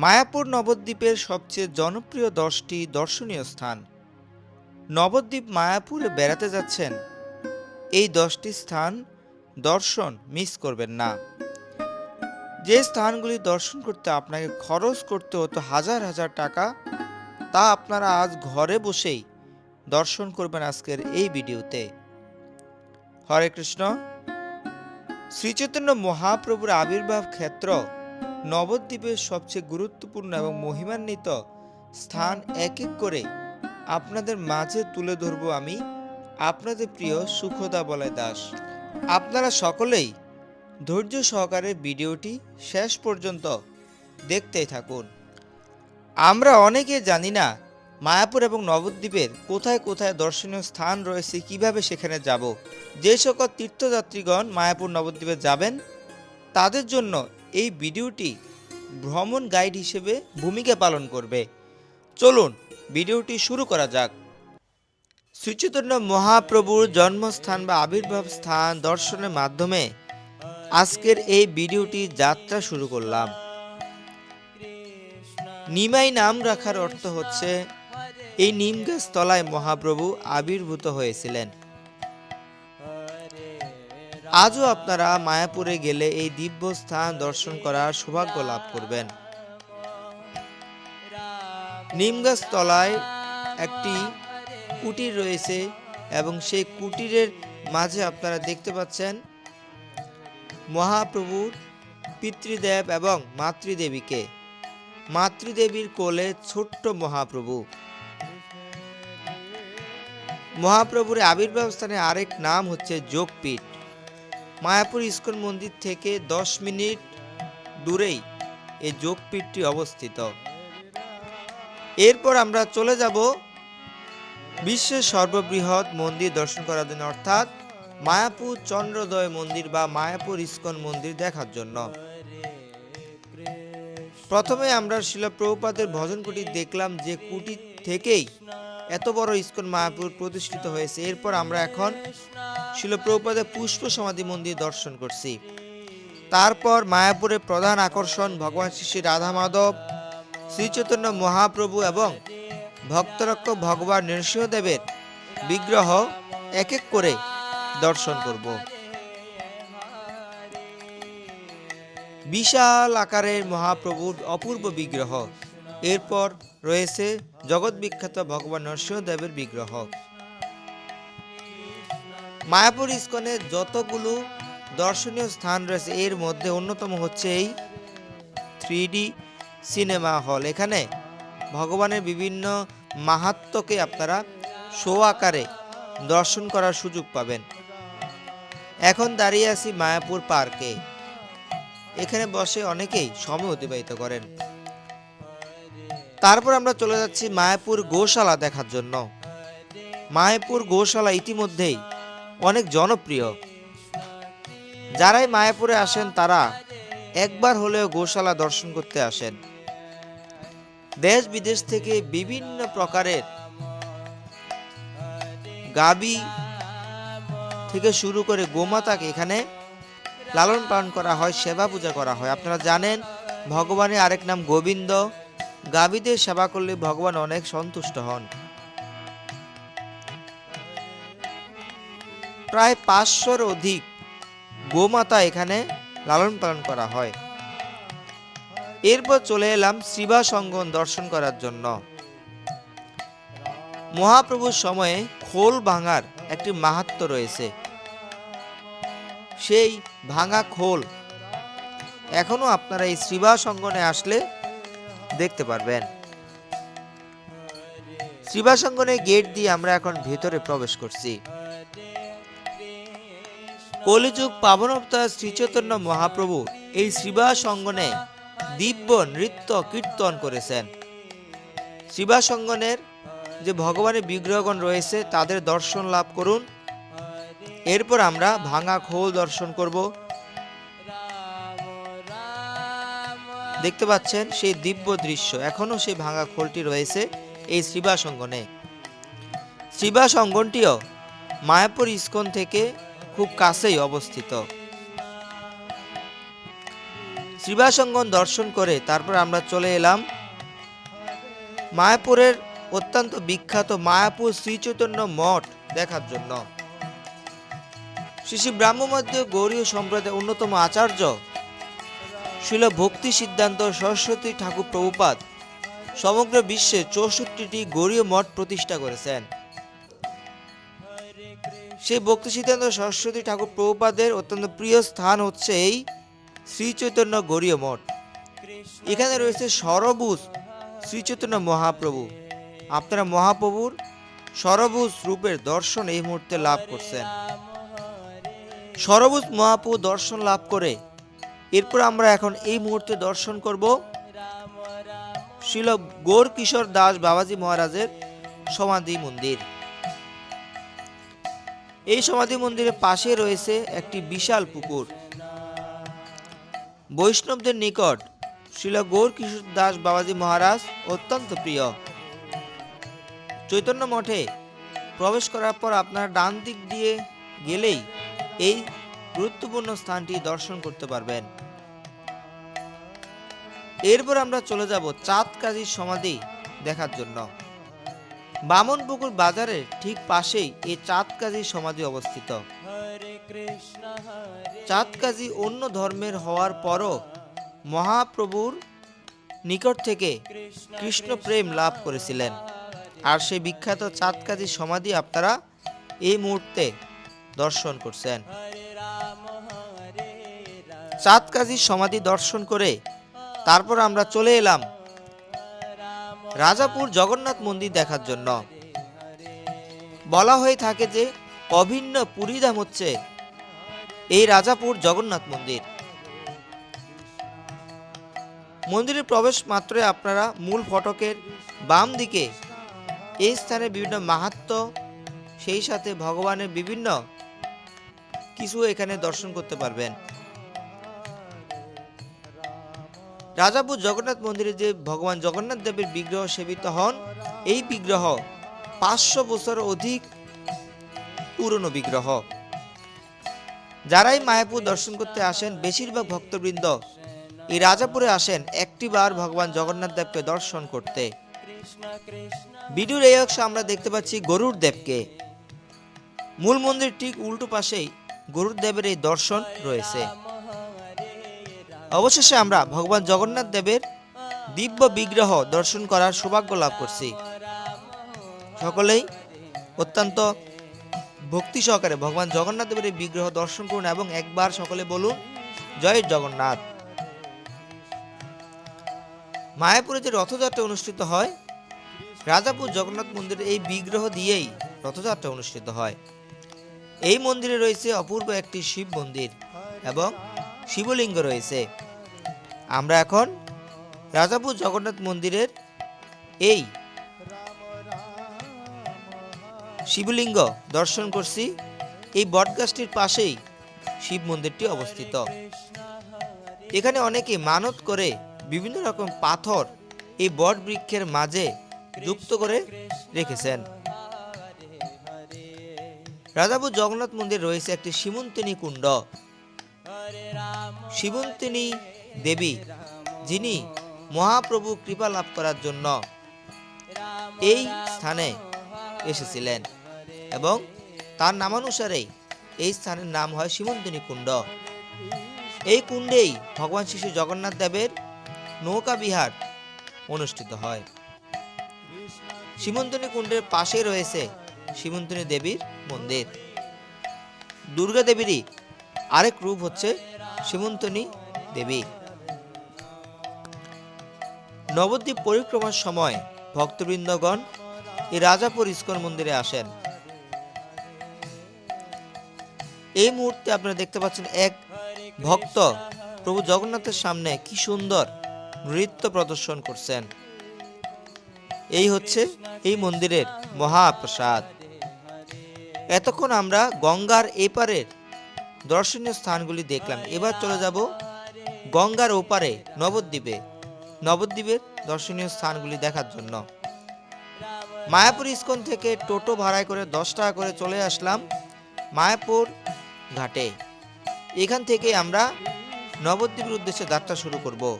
মায়াপুর নবদ্বীপের সবচেয়ে জনপ্রিয় দশটি দর্শনীয় স্থান। নবদ্বীপ মায়াপুরে বেড়াতে যাচ্ছেন। এই দশটি স্থান দর্শন মিস করবেন না। যে স্থানগুলি দর্শন করতে আপনাকে খরচ করতে হতো হাজার হাজার টাকা, তা আপনারা আজ ঘরে বসেই দর্শন করবেন আজকের এই ভিডিওতে। হরে কৃষ্ণ। শ্রীচৈতন্য মহাপ্রভুর আবির্ভাব ক্ষেত্র নবদ্বীপের সবচেয়ে গুরুত্বপূর্ণ এবং মহিমান্বিত স্থান এক এক করে আপনাদের মাঝে তুলে ধরব আমি আপনাদের প্রিয় সুখদা বলে দাস। আপনারা সকলেই ধৈর্য সহকারে ভিডিওটি শেষ পর্যন্ত দেখতেই থাকুন। আমরা অনেকে জানি না মায়াপুর এবং নবদ্বীপের কোথায় কোথায় দর্শনীয় স্থান রয়েছে, কীভাবে সেখানে যাব। যে সকল তীর্থযাত্রীগণ মায়াপুর নবদ্বীপে যাবেন, তাদের জন্য এই ভিডিওটি ভ্রমণ গাইড হিসেবে ভূমিকা পালন করবে। চলুন, ভিডিওটি শুরু করা যাক। শ্রীচৈতন্য মহাপ্রভুর জন্মস্থান বা আবির্ভাব স্থান দর্শনের মাধ্যমে আজকের এই ভিডিওটি যাত্রা শুরু করলাম। নিমাই নাম রাখার অর্থ হচ্ছে, এই নিম গাছ তলায় মহাপ্রভু আবির্ভূত হয়েছিলেন। আজও আপনারা মায়াপুরে গেলে এই দিব্য স্থান দর্শন করার সৌভাগ্য লাভ করবেন। নিমগাছ তলায় একটি কুটির রয়েছে এবং সেই কুটিরের মাঝে আপনারা দেখতে পাচ্ছেন মহাপ্রভুর পিতৃদেব এবং মাতৃদেবীকে। মাতৃদেবীর কোলে ছোট্ট মহাপ্রভু। মহাপ্রভুর আবির্ভাব স্থানে আরেক নাম হচ্ছে যোগপীঠ। মায়াপুর ইস্কন মন্দির থেকে দশ মিনিট দূরেই এই যোগপীঠটি অবস্থিত। এরপর আমরা চলে যাব বিশ্বের সর্ববৃহৎ মন্দির দর্শন করার জন্য, অর্থাৎ মায়াপুর চন্দ্রোদয় মন্দির বা মায়াপুর ইস্কন মন্দির দেখার জন্য। প্রথমে আমরা শিলপ্রভুপাদের ভজন কুটি দেখলাম যে কুটি থেকেই এত বড় ইস্কন মায়াপুর প্রতিষ্ঠিত হয়েছে। এরপর আমরা এখন শিলপ্রভুপাদের পুষ্প সমাধি মন্দির দর্শন করছি। তারপর মায়াপুরের প্রধান আকর্ষণ ভগবান শ্রী শ্রী রাধা মাধব শ্রীচৈতন্য মহাপ্রভু এবং ভক্তরক্ষক ভগবান নৃসিংহদেবের বিগ্রহ এক এক করে দর্শন করব। বিশাল আকারের মহাপ্রভুর অপূর্ব বিগ্রহ। এরপর রয়েছে জগৎ বিখ্যাত ভগবান নরসিংহদেবের বিগ্রহ। মায়াপুর ইস্কনে যতগুলো দর্শনীয় স্থান রয়েছে, এর মধ্যে অন্যতম হচ্ছে এই থ্রি সিনেমা হল। এখানে ভগবানের বিভিন্ন মাহাত্মকে আপনারা শো আকারে দর্শন করার সুযোগ পাবেন। এখন দাঁড়িয়ে আছি মায়াপুর পার্কে। এখানে বসে অনেকেই সময় অতিবাহিত করেন। তারপর আমরা চলে যাচ্ছি মায়াপুর গোশালা দেখার জন্য। মায়াপুর গোশালা ইতিমধ্যেই অনেক জনপ্রিয়। যারাই মায়াপুরে আসেন, তারা একবার হলেও গোশালা দর্শন করতে আসেন। দেশ বিদেশ থেকে বিভিন্ন প্রকারের গাবি থেকে শুরু করে গোমাতাকে এখানে লালন পালন করা হয়, সেবা পূজা করা হয়। আপনারা জানেন, ভগবানের আরেক নাম গোবিন্দ। গাবিদের সেবা করলে ভগবান অনেক সন্তুষ্ট হন। প্রায় পাঁচশোর অধিক গোমাতা এখানে লালন পালন করা হয়। এরপর চলে এলাম শিবা সঙ্গন দর্শন করার জন্য। মহাপ্রভুর সময়ে খোল ভাঙার একটি মাহাত্ম রয়েছে। সেই ভাঙা খোল এখনও আপনারা এই শ্রীবা সঙ্গনে আসলে দেখতে পারবেন। শ্রীবা সঙ্গনে গেট দিয়ে আমরা এখন ভেতরে প্রবেশ করছি। কলিযুগ পাবনবতার শ্রীচৈতন্য মহাপ্রভু এই শ্রীবা সঙ্গনে দিব্য নৃত্য কীর্তন করেছেন। শিবা সঙ্গনের যে ভগবানের বিগ্রহগণ রয়েছে, তাদের দর্শন লাভ করুন। এরপর আমরা ভাঙা খোল দর্শন করব। দেখতে পাচ্ছেন সেই দিব্য দৃশ্য এখনও সেই ভাঙা খোলটি রয়েছে এই শ্রীবা সঙ্গনে শ্রীবা সঙ্গনটিও মায়াপুর ইস্কন থেকে খুব কাছেই অবস্থিত। শ্রীবাসঙ্গন দর্শন করে তারপর আমরা চলে এলাম মায়াপুরের অত্যন্ত বিখ্যাত মায়াপুর শ্রীচৈতন্য মঠ দেখার জন্য। শ্রী শ্রী ব্রাহ্মমধ্য গৌরীয় সম্প্রদায়ের অন্যতম আচার্য শিল ভক্তি সিদ্ধান্ত সরস্বতী ঠাকুর প্রভুপাদ সমগ্র বিশ্বে চৌষট্টিটি গৌরীয় মঠ প্রতিষ্ঠা করেছেন। সেই ভক্তি সিদ্ধান্ত সরস্বতী ঠাকুর প্রভুপাদের অত্যন্ত প্রিয় স্থান হচ্ছে এই শ্রী চৈতন্য গৌরীয় মঠ। এখানে রয়েছে সরবুজ শ্রী চৈতন্য মহাপ্রভু। আপনারা মহাপ্রভুর সরবুজ রূপের দর্শন এই মুহূর্তে লাভ করছেন। সরবুজ মহাপ্রভু দর্শন লাভ করে এরপর আমরা এখন এই মুহূর্তে দর্শন করব শিল গৌর কিশোর দাস বাবাজি মহারাজের সমাধি মন্দির। এই সমাধি মন্দিরের পাশে রয়েছে একটি বিশাল পুকুর। বৈষ্ণবদের নিকট শিল গৌর কিশোর দাস বাবাজি মহারাজ অত্যন্ত প্রিয়। চৈতন্য মঠে প্রবেশ করার পর আপনারা ডান দিক দিয়ে গেলেই এই গুরুত্বপূর্ণ স্থানটি দর্শন করতে পারবেন। এরপর আমরা চলে যাব চাঁদ কাজীর সমাধি দেখার জন্য। বামনপুকুর বাজারের ঠিক পাশেই এই চাঁদ কাজীর সমাধি অবস্থিত। চাঁদ কাজী অন্য ধর্মের হওয়ার পরও মহাপ্রভুর নিকট থেকে কৃষ্ণ প্রেম লাভ করেছিলেন। আর সেই বিখ্যাত চাঁদ কাজীর সমাধি আপনারা এই মুহূর্তে দর্শন করছেন। চাঁদ কাজীর সমাধি দর্শন করে তারপর আমরা চলে এলাম রাজাপুর জগন্নাথ মন্দির দেখার জন্য। বলা হয়ে থাকে যে, অভিন্ন পুরীধাম হচ্ছে এই রাজাপুর জগন্নাথ মন্দির। মন্দিরে প্রবেশ মাত্রই আপনারা মূল ফটকের বাম দিকে এই স্থানে বিভিন্ন মাহাত্ম, সেই সাথে ভগবানের বিভিন্ন কিছু এখানে দর্শন করতে পারবেন। রাজাপুর জগন্নাথ মন্দিরে যে ভগবান জগন্নাথ দেবের বিগ্রহ সেবিত হন, এই বিগ্রহ পাঁচশো বছর অধিক পুরনো বিগ্রহ। যারাই মায়াপুর দর্শন করতে আসেন, বেশিরভাগ ভক্তবৃন্দ এই রাজাপুরে আসেন একটিবার ভগবান জগন্নাথ দেবকে দর্শন করতে। ভিডিওর এই অংশে আমরা দেখতে পাচ্ছি গরুর দেবকে। মূল মন্দির ঠিক উল্টো পাশেই গরুর দেবের এই দর্শন রয়েছে। অবশেষে আমরা ভগবান জগন্নাথ দেবের দিব্য বিগ্রহ দর্শন করার সৌভাগ্য লাভ করছি। সকলেই অত্যন্ত ভক্তি সহকারে ভগবান জগন্নাথ দেবের বিগ্রহ দর্শন করুন এবং একবার সকলে বলুন, জয় জগন্নাথ। মায়াপুরে যে রথযাত্রা অনুষ্ঠিত হয়, রাজাপুর জগন্নাথ মন্দিরে এই বিগ্রহ দিয়েই রথযাত্রা অনুষ্ঠিত হয়। এই মন্দিরে রয়েছে অপূর্ব একটি শিব মন্দির এবং শিবলিঙ্গ রয়েছে। আমরা এখন রাজাপুর জগন্নাথ মন্দিরের এই শিবলিঙ্গ দর্শন করছি। এই বটগাছটির পাশেই শিব মন্দিরটি অবস্থিত। এখানে অনেকে মানত করে বিভিন্ন রকম পাথর এই বট বৃক্ষের মাঝে যুক্ত করে রেখেছেন। রাজাপুর জগন্নাথ মন্দির রয়েছে একটি সীমন্তিনী কুণ্ড। শিবন্তিনী দেবী, যিনি মহাপ্রভু কৃপা লাভ করার জন্য এই স্থানে এসেছিলেন এবং তার নামানুসারেই এই স্থানের নাম হয় সীমন্তিনী কুণ্ড। এই কুণ্ডেই ভগবান শিশু জগন্নাথ দেবের নৌকা বিহার অনুষ্ঠিত হয়। সীমন্তনী কুণ্ডের পাশে রয়েছে সীমন্তনী দেবীর মন্দির। দুর্গা দেবীরই আরেক রূপ হচ্ছে সীমন্তনী দেবী। নবদ্বীপ পরিক্রমার সময় ভক্তবৃন্দগণ এই রাজাপুর ইস্কন মন্দিরে আসেন। এই মুহূর্তে আপনারা দেখতে পাচ্ছেন এক ভক্ত প্রভু জগন্নাথের সামনে কি সুন্দর নৃত্য প্রদর্শন করছেন। এই হচ্ছে এই মন্দিরের মহাপ্রসাদ। এতক্ষণ আমরা গঙ্গার এপারের দর্শনীয় স্থানগুলি দেখলাম। এবার চলে যাব গঙ্গার ওপারে নবদ্বীপে। নবদ্বীপের দর্শনীয় স্থানগুলি দেখার জন্য। মায়াপুর ইস্কন থেকে টোটো ভাড়ায় করে দশ টাকা করে চলে আসলাম মায়াপুর ঘাটে। এখান থেকে আমরা নবদ্বীপের উদ্দেশ্যে যাত্রা শুরু করব।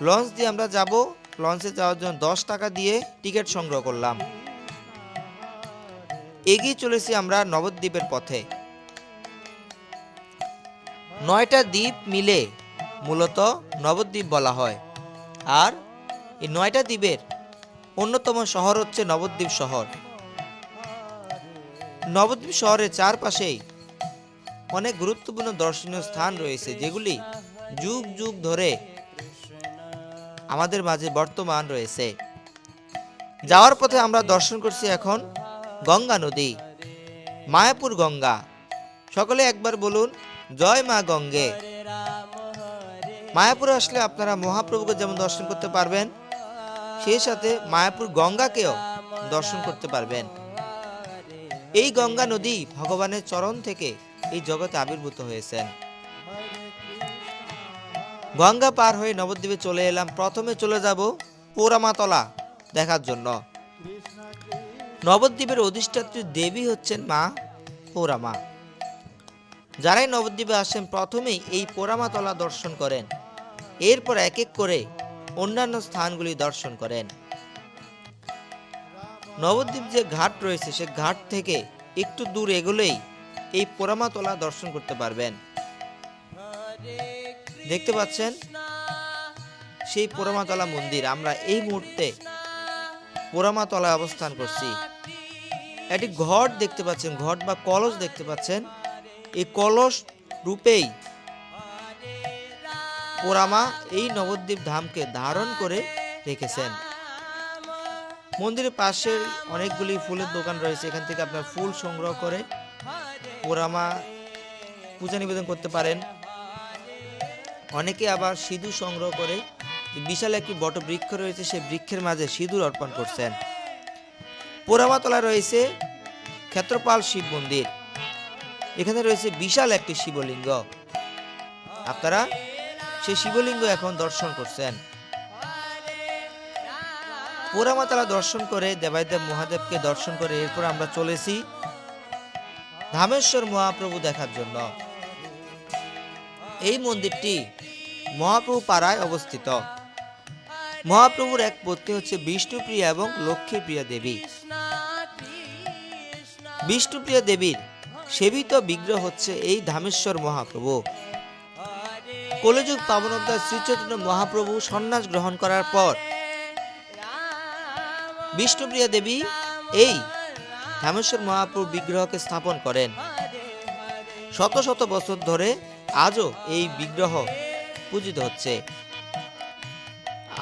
লঞ্চ দিয়ে আমরা যাব। লঞ্চে যাওয়ার জন্য দশ টাকা দিয়ে টিকিট সংগ্রহ করলাম। এগিয়ে চলেছি আমরা নবদ্বীপের পথে। নয়টা দ্বীপ মিলে মূলত নবদ্বীপ বলা হয়। আর এই নয়টা দ্বীপের অন্যতম শহর হচ্ছে নবদ্বীপ শহর। নবদ্বীপ শহরের চারপাশেই অনেক গুরুত্বপূর্ণ দর্শনীয় স্থান রয়েছে, যেগুলি যুগ যুগ ধরে আমাদের মাঝে বর্তমান রয়েছে। যাওয়ার পথে আমরা দর্শন করছি এখন গঙ্গা নদী, মায়াপুর গঙ্গা। সকলে একবার বলুন, জয় মা গঙ্গে। মায়াপুরে আসলে আপনারা মহাপ্রভুকে যেমন দর্শন করতে পারবেন, সেই সাথে মায়াপুর গঙ্গাকেও দর্শন করতে পারবেন। এই গঙ্গা নদী ভগবানের চরণ থেকে এই জগতে আবির্ভূত হয়েছেন। গঙ্গা পার হয়ে নবদ্বীপে চলে এলাম। প্রথমে চলে যাব পোরামাতলা দেখার জন্য। নবদ্বীপের অধিষ্ঠাত্রী দেবী হচ্ছেন মা পোরামা যারাই নবদ্বীপে আসেন, প্রথমেই এই পোরামাতলা দর্শন করেন। এরপর এক এক করে অন্যান্য স্থানগুলি দর্শন করেন। নবদ্বীপ যে ঘাট রয়েছে, সে ঘাট থেকে একটু দূর এগোলেই এই পোড়ামাতলা দর্শন করতে পারবেন। দেখতে পাচ্ছেন? সেই পোড়ামাতলা মন্দির, আমরা এই মুহূর্তে পোড়ামাতলায় অবস্থান করছি। একটি ঘট দেখতে পাচ্ছেন, ঘট বা কলস দেখতে পাচ্ছেন। এই কলস রূপেই পোরামা এই নবদ্বীপ ধামকে ধারণ করে রেখেছেন। মন্দিরের পাশে অনেকগুলি ফুলের দোকান রয়েছে, এখান থেকে আপনার ফুল সংগ্রহ করে পোরামা পূজা নিবেদন করতে পারেন। অনেকে আবার সিঁদুর সংগ্রহ করে, বিশাল একটি বট বৃক্ষ রয়েছে, সেই বৃক্ষের মাঝে সিঁদুর অর্পণ করছেন। পোড়ামাতলা রয়েছে ক্ষেত্রপাল শিব মন্দির। এখানে রয়েছে বিশাল একটি শিবলিঙ্গ। আপনারা সেই শিবলিঙ্গ এখন দর্শন করছেন। পোড়ামাতলা দর্শন করে দেবাইদেব মহাদেবকে দর্শন করে এরপর আমরা চলেছি ধামেশ্বর মহাপ্রভু দেখার জন্য। এই মন্দিরটি মহাপ্রভু পাড়ায় অবস্থিত। মহাপ্রভুর এক পত্নী হচ্ছে বিষ্ণুপ্রিয়া এবং লক্ষ্মীপ্রিয়া দেবী। বিষ্ণুপ্রিয়া দেবীর সেবিত বিগ্রহ হচ্ছে এই ধামেশ্বর মহাপ্রভু। কলিযুগ পাবনতার শ্রীচৈতন্য মহাপ্রভু সন্ন্যাস গ্রহণ করার পর, বিষ্ণুপ্রিয়া দেবী এই ধামেশ্বর মহাপ্রভু বিগ্রহকে স্থাপন করেন। শত শত বছর ধরে আজও এই বিগ্রহ পূজিত হচ্ছে।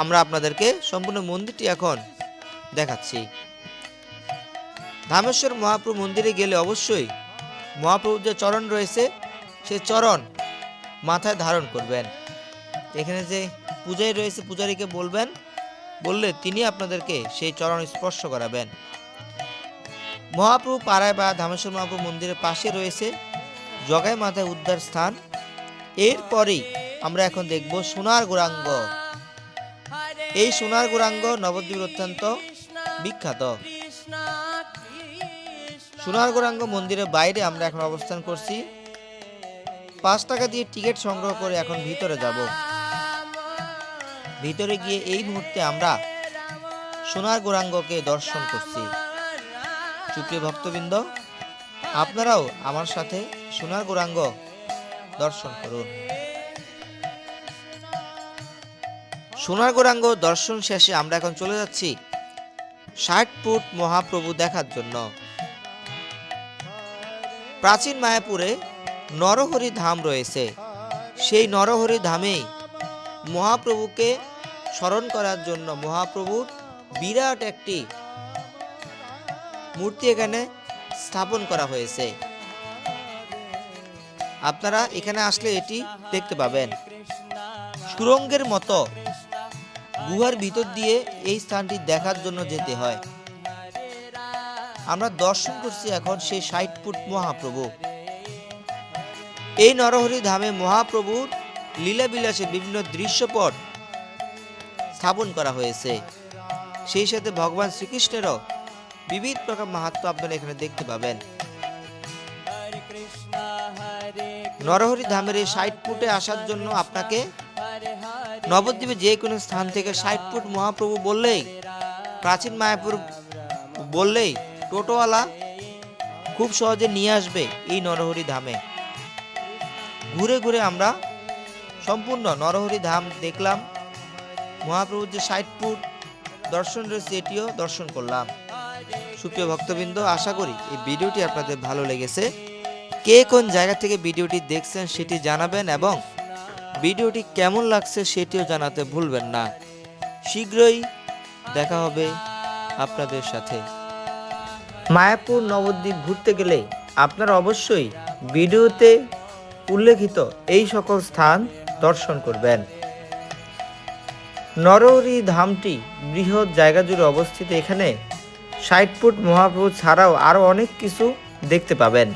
আমরা আপনাদেরকে সম্পূর্ণ মন্দিরটি এখন দেখাচ্ছি। ধামেশ্বর মহাপ্রভু মন্দিরে গেলে অবশ্যই মহাপ্রভুর যে চরণ রয়েছে, সে চরণ মাথায় ধারণ করবেন। এখানে যে পূজারি রয়েছে, পূজারীকে বলবেন, বললে তিনি আপনাদেরকে সেই চরণ স্পর্শ করাবেন। মহাপ্রভু পাড়ায় বা ধামেশ্বর মহাপ্রভু মন্দিরের পাশে রয়েছে, জগাই মাথায় উদ্ধার স্থান। এরপরেই আমরা এখন দেখব সোনার গোরাঙ্গ। এই সোনার গোরাঙ্গ নবদ্বীপের অত্যন্ত বিখ্যাত। সোনার গোরাঙ্গ মন্দিরের বাইরে আমরা এখন অবস্থান করছি। পাঁচ টাকা দিয়ে টিকিট সংগ্রহ করে এখন ভিতরে যাব। ভিতরে গিয়ে এই মুহূর্তে আমরা সোনার গোরাঙ্গকে দর্শন করছি। সুপ্রিয় ভক্তবৃন্দ, আপনারাও আমার সাথে সোনার গোরাঙ্গ দর্শন করুন। সোনার গোরাঙ্গ দর্শন শেষে আমরা এখন চলে যাচ্ছি ষাট ফুট মহাপ্রভু দেখার জন্য। প্রাচীন মায়াপুরে নরহরি ধাম রয়েছে। সেই নরহরি ধামেই মহাপ্রভুকে স্মরণ করার জন্য মহাপ্রভুর বিরাট একটি মূর্তি এখানে স্থাপন করা হয়েছে। আপনারা এখানে আসলে এটি দেখতে পাবেন। সুরঙ্গের মতো গুহার ভিতর দিয়ে এই স্থানটি দেখার জন্য যেতে হয়। আমরা দর্শন করছি এখন সেই ষাট ফুট মহাপ্রভু। এই নরহরি ধামে মহাপ্রভুর লীলা বিলাসের বিভিন্ন দৃশ্যপট স্থাপন করা হয়েছে। সেই সাথে ভগবান শ্রীকৃষ্ণেরও বিবিধ প্রকার মাহাত্ম আপনারা এখানে দেখতে পাবেন। নরহরি ধামের এই ষাট ফুটে আসার জন্য আপনাকে নবদ্বীপে যে কোনো স্থান থেকে ষাট ফুট মহাপ্রভু বললেই, প্রাচীন মায়াপুর বললেই টোটোওয়ালা খুব সহজে নিয়ে আসবে এই নরহরি ধামে। ঘুরে ঘুরে আমরা সম্পূর্ণ নরহরি ধাম দেখলাম। মহাপ্রভুর যে ফুট দর্শন রয়েছে, এটিও দর্শন করলাম। সুপ্রিয় ভক্তবৃন্দ, আশা করি এই ভিডিওটি আপনাদের ভালো লেগেছে। কে কোন জায়গা থেকে ভিডিওটি দেখছেন সেটি জানাবেন এবং ভিডিওটি কেমন লাগছে সেটিও জানাতে ভুলবেন না। শীঘ্রই দেখা হবে আপনাদের সাথে। মায়াপুর নবদ্বীপ ঘুরতে গেলে আপনারা অবশ্যই ভিডিওতে উল্লেখিত এই সকল স্থান দর্শন করবেন। নরহরি ধামটি বৃহৎ জায়গা জুড়ে অবস্থিত। এখানে ষাট ফুট মহাপ্রভু ছাড়াও আরও অনেক কিছু দেখতে পাবেন।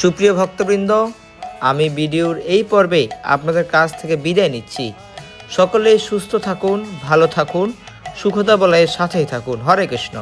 সুপ্রিয় ভক্তবৃন্দ, আমি ভিডিওর এই পর্বে আপনাদের কাছ থেকে বিদায় নিচ্ছি। সকলে সুস্থ থাকুন, ভালো থাকুন সুখতা বলয়ের সাথেই থাকুন। হরে কৃষ্ণ।